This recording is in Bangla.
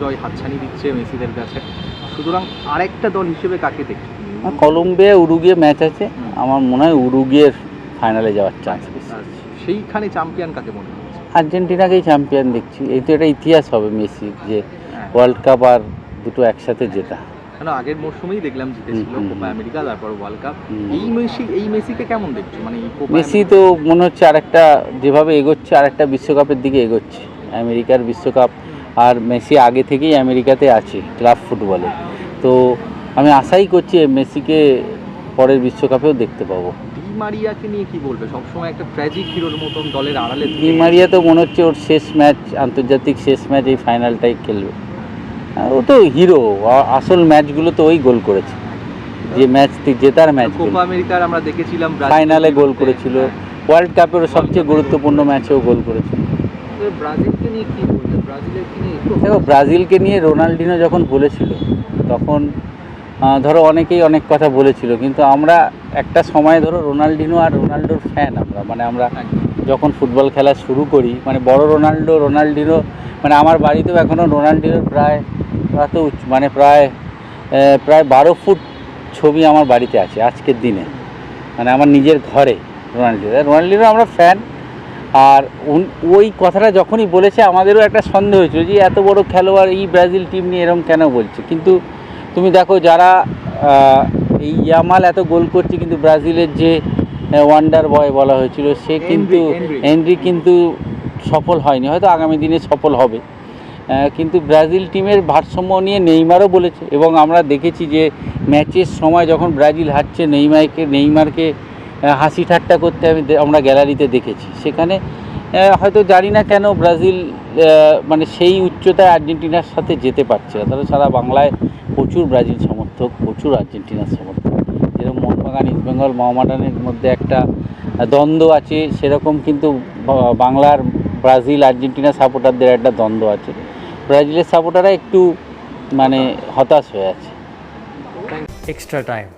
জয় হাতছানি দিচ্ছে মেসিদের কাছে। সুতরাং আরেকটা দল হিসেবে কাকে দেখি? কলম্বিয়া উরুগিয়ে ম্যাচ আছে। আমার মনে হয় উরুগিয়ের ফাইনালে যাওয়ার চান্স বেশি। সেইখানে চ্যাম্পিয়ন কাকে মনে হচ্ছে আর্জেন্টিনাকেই চ্যাম্পিয়ন দেখছি। এই তো এটা ইতিহাস হবে মেসি যে হ্যাঁ, ওয়ার্ল্ড কাপ আর দুটো একসাথে জেতা। কেন আগের মরশুমেই দেখলাম জিতেছিল কোপা আমেরিকা তারপর ওয়ার্ল্ড কাপ এই মেসি এই মেসিকে কেমন দেখছ? মানে মেসি তো মনে হচ্ছে আরেকটা যেভাবে এগোচ্ছে আরেকটা বিশ্বকাপের দিকে এগোচ্ছে। আমেরিকার বিশ্বকাপ আর মেসি আগে থেকেই আমেরিকাতে আছে ক্লাব ফুটবলে। তো আমি আশাই করছি মেসিকে পরের বিশ্বকাপেও দেখতে পাবো। ডি মারিয়াকে নিয়ে কি বলবে? সবসময় একটা ট্র্যাজিক হিরোর মতন দলের আড়ালে ডি মারিয়া তো মনে হচ্ছে ওর শেষ ম্যাচ আন্তর্জাতিক শেষ ম্যাচ এই ফাইনালটাই খেলবে। ও তো হিরো আসল ম্যাচগুলো তো ওই গোল করেছে। যে ম্যাচ জেতার ম্যাচ কোপা আমেরিকার আমরা দেখেছিলাম ফাইনালে গোল করেছিল। ওয়ার্ল্ড কাপের সবচেয়ে গুরুত্বপূর্ণ ম্যাচেও গোল করেছিল। ব্রাজিলকে নিয়ে কি দেখো ব্রাজিলকে নিয়ে রোনাল্ডিনো যখন বলেছিল তখন ধরো অনেকেই অনেক কথা বলেছিল কিন্তু আমরা একটা সময় ধরো রোনাল্ডিনো আর রোনাল্ডোর ফ্যান আমরা। মানে আমরা যখন ফুটবল খেলা শুরু করি মানে বড় রোনাল্ডো রোনাল্ডিনো মানে আমার বাড়িতেও এখনও রোনাল্ডিনোর প্রায় এত উচ্চ মানে প্রায় প্রায় বারো ফুট ছবি আমার বাড়িতে আছে আজকের দিনে। মানে আমার নিজের ঘরে রোনাল্ডিনো। রোনাল্ডিনো আমরা ফ্যান আর ওই কথাটা যখনই বলেছে আমাদেরও একটা সন্দেহ হয়েছিল যে এত বড় খেলোয়াড় এই ব্রাজিল টিম নিয়ে এরকম কেন বলছে? কিন্তু তুমি দেখো যারা এই ইয়ামাল এত গোল করছে কিন্তু ব্রাজিলের যে ওয়ান্ডার বয় বলা হয়েছিল সে কিন্তু এনরি। কিন্তু সফল হয়নি। হয়তো আগামী দিনে সফল হবে। কিন্তু ব্রাজিল টিমের ভারসাম্য নিয়ে নেইমারও বলেছে। এবং আমরা দেখেছি যে ম্যাচের সময় যখন ব্রাজিল হারছে নেইমারকে নেইমারকে হাসি ঠাট্টা করতে আমি দে- আমরা গ্যালারিতে দেখেছি। সেখানে হয়তো জানি না কেন ব্রাজিল মানে সেই উচ্চতায় আর্জেন্টিনার সাথে যেতে পারছে না। তাহলে সারা বাংলায় প্রচুর ব্রাজিল সমর্থক প্রচুর আর্জেন্টিনার সমর্থক। যেরকম মোহনবাগান ইস্টবেঙ্গল মহামাডানের মধ্যে একটা দ্বন্দ্ব আছে সেরকম কিন্তু বাংলার ব্রাজিল আর্জেন্টিনা সাপোর্টারদের একটা দ্বন্দ্ব আছে। ব্রাজিলের সাপোর্টাররা একটু মানে হতাশ হয়ে আছে। Extra time.